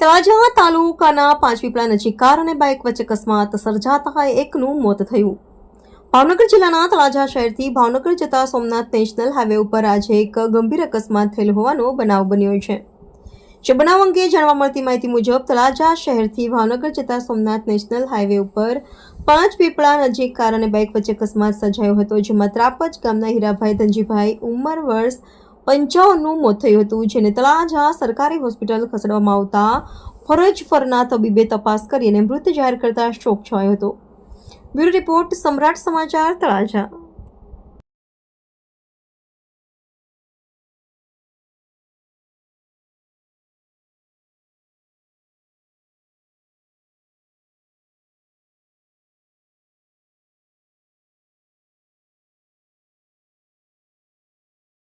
તળાજા તાલુકાના પાંચપીપળા નજીક કાર અને બાઇક વચ્ચે અકસ્માત સર્જાતા એકનું મોત થયું. ભાવનગર જિલ્લાના તળાજા શહેરથી ભાવનગર જતા સોમનાથ નેશનલ હાઈવે ઉપર આજે એક ગંભીર અકસ્માત થયેલ હોવાનો બનાવ બન્યો છે. જે બનાવ અંગે જાણવા મળતી માહિતી મુજબ તળાજા શહેરથી ભાવનગર જતા સોમનાથ નેશનલ હાઈવે ઉપર પાંચ પીપળા નજીક કાર અને બાઇક વચ્ચે અકસ્માત સર્જાયો હતો, જેમાં ત્રાપજ ગામના હીરાભાઈ ધનજીભાઈ ઉંમર વર્ષ પંચાવનનું મોત થયું હતું, જેને તળાજા સરકારી હોસ્પિટલ ખસેડવામાં આવતા ફરજ ફરના તબીબે તપાસ કરીને મૃત જાહેર કરતા શોક છવાયો હતો. બ્યુરો રિપોર્ટ સમ્રાટ સમાચાર તળાજા.